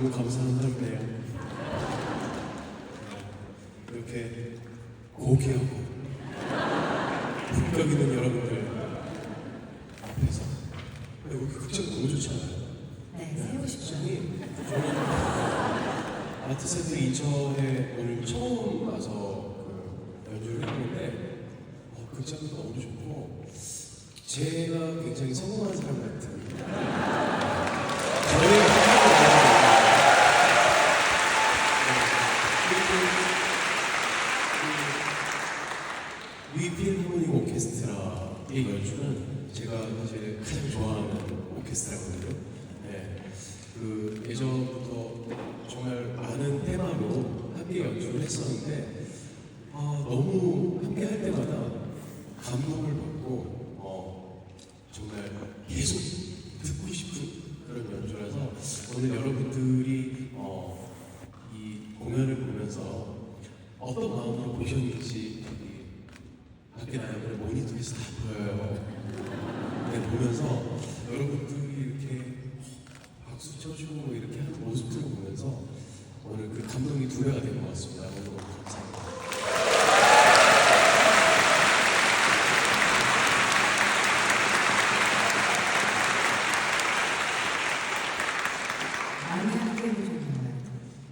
너무 감사한. 네. 이렇게 고귀하고 품격 있는 여러분들 앞에서 여기 극장 너무 좋지 않아요? 네, 세우고 싶죠. 저는 아트센터 인천에 오늘 처음 와서 그 연주를 했는데 어, 극장도 너무 좋고 제가 굉장히 성공한 사람 같은 저의 위피엔 하모닉 오케스트라의 연주는 제가 사실 가장 좋아하는 오케스트라거든요. 네. 그 예전부터 정말 많은 테마로 함께 연주를 했었는데 아, 너무 함께 할 때마다 감동을 받고 어, 정말 계속 듣고 싶은 그런 연주라서 오늘 여러분들이 어, 이 공연을 보면서 어떤 마음으로 보셨는지 이 밖에 나가면 모니터에서 다 보여요. 근데 보면서 여러분들이 이렇게 박수 쳐주고 이렇게 하는 모습들을 보면서 오늘 그 감동이 두 배가 된 것 같습니다. 오늘 너무 감사합니다. 많이 함께 해보셨나요?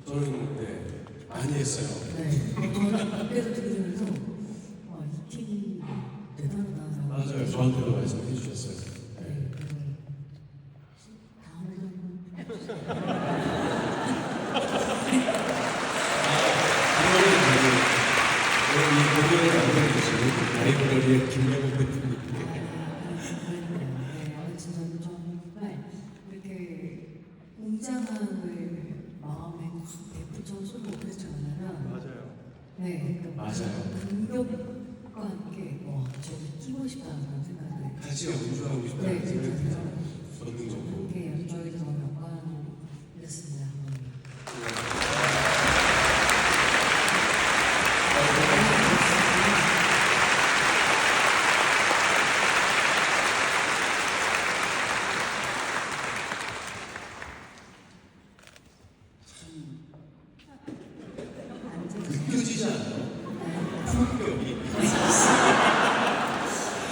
저는 네, 많이 했어요. 네. 그래서 들으면서 와, 이 팀이 대단하다. 맞아요. 저한테도 말씀해 주셨어요. 네. 그래서 다음에 좀 이거는 저기 오늘 이 공연을 라이브러리의 김영훈 대표님. 네, 저는 정말 이렇게 웅장함을 마음에 확 내포쳐 쏟아 오르잖아요. 맞아요. 네, 그러니까 맞아요. 감격과 함께 와, 저기 끼고 싶다는 생각을 같이 연주하고 싶다는 네, 생각이 그렇죠. 들어요. 본능적으로. 함께 연주하게 돼서 너무 영광이었습니다. 느껴지지 않아요? 품격이.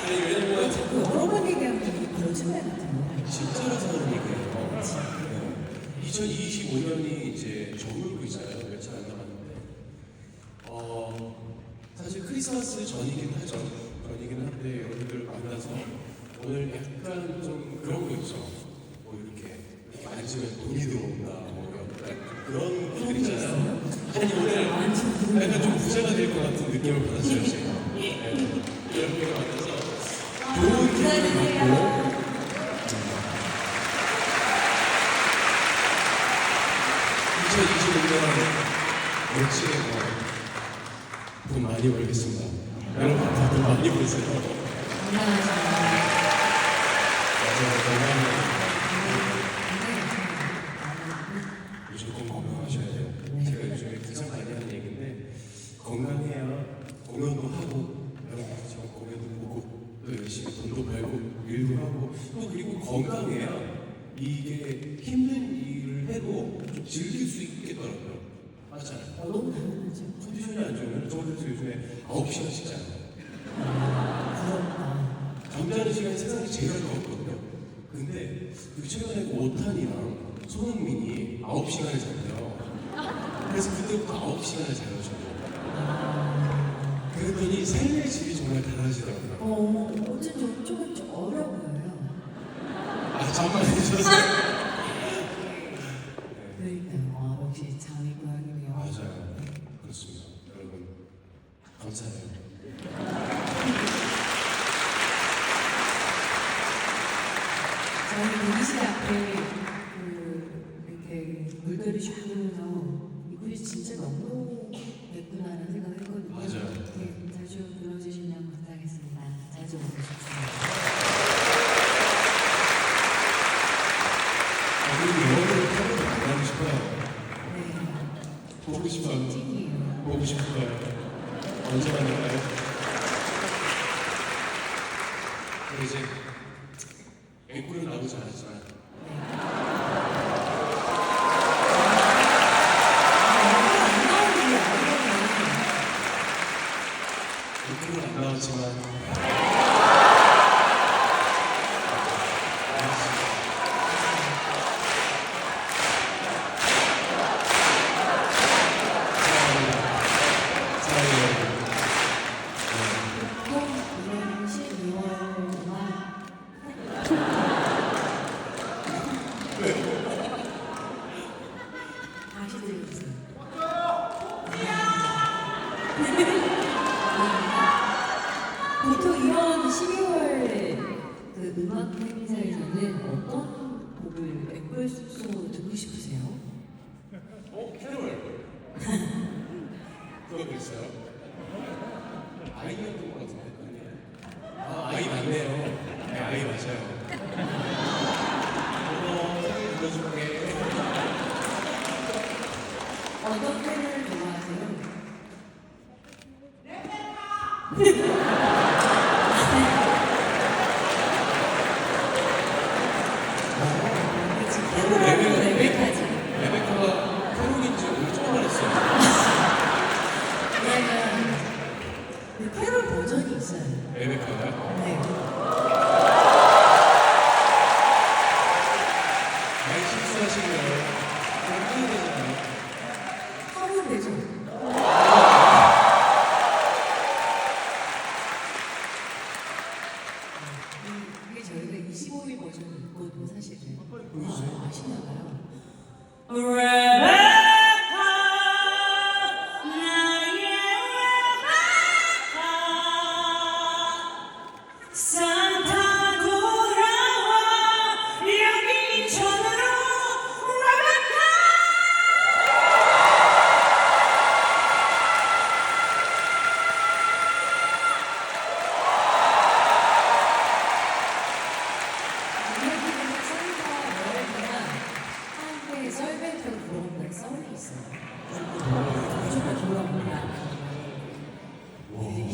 아니 왜냐면 그 여러 번 얘기하면 되게 거짓말 같아요. 진짜라서 하는 얘기예요. 네. 2025년이 이제 저물고 있잖아요. 며칠 안 남았는데. 어, 사실 크리스마스 전이긴 하죠. 전이긴 한데 여러분들 만나서 오늘 약간 좀 그런 거 있죠. 뭐 이렇게, 이렇게 앉으면 돈이 들어온다. 그런 것들 있잖아요. 아니 오늘 약간 좀 부자가 될 것 같은 느낌을 받았어요. 제가. 네. 이렇게 만나서 좋은 기분을 받고 2025년 역시 돈 많이 벌겠습니다. 여러분 돈 많이 벌세요. 건강하시고 맞아요. 건강해요. 네, 무조건 건강하셔야 돼요. 제가 요즘에 가장 많이 하는 얘기인데 건강해야 공연도 하고 여러분처럼 공연도 보고 또 열심히 돈도 하고 또 그리고 건강해야 이게 힘든 일을 해도 좀 즐길 수 있겠더라고요. 맞잖아요. 어, 너무 당연하죠. 컨디션이 안 좋으면 저 그래서 요즘에 9시간씩 자요. 부럽다. 잠자는 시간이 세상에 제일 아까웠거든요. 근데 그 최근에 오탄이랑 손흥민이 9시간을 잔대요. 그래서 그때부터 9시간을 자요, 저도. 그랬더니 삶의 질이 정말 달라지더라고요. 어, 어쩐지 조금 좀 어려 보여요. 아, 잠만 해주셨어요? 와, 역시 장이 고양이네요. 맞아요. 그렇습니다. 여러분, 감사해요. 저희 대기실 앞에 그 이렇게 물들이 쫙 흐르면서 이 글이 진짜 너무 예쁘다는 생각을 했거든요. 맞아요. 네, 자주 불러주시면 감사하겠습니다. 자주 싶습 그리고 영어를 한번 만나고 싶어요. 네, 보고 싶어요. 보고 싶어요. 언제 만날까요? 이제 앵콜은 나오지 않았지만 행사에서는 어떤 곡을 앵콜송으로 듣고 싶으세요? 어? 캐롤 그거 있어요? 아이였던 것 같은데? 아 아이 맞네요 네 아이 맞아요 어머 불러줄게 어떤 팬을 좋아하세요? 그치,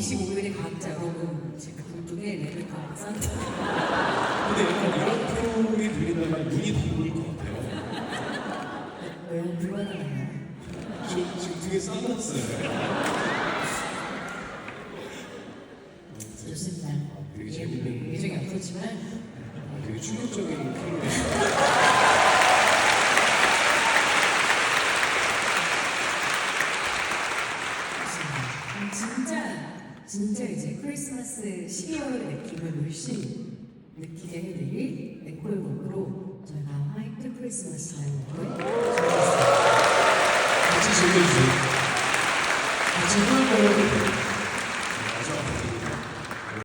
25일에 각자 여러분 지금 둘 중에 레베카 산타 근데 약간 이런 캐롤이 들린다면 눈이 더 보일 것 같아요. 왜요? 불안하나요? 지금, 지금 등에 쌍났어요 좋습니다. 되게 재밌는 예정이 앞섰지만. 되게 충격적인 캐롤이에요 음, 진짜 진짜 이제 크리스마스 12월 느낌을 물씬 느끼게 해드릴 에코의 곡으로 저희가 화이트 크리스마스라는 곡을 준비했습니다. 같이 즐겨주세요 같이 흥얼거려도 돼요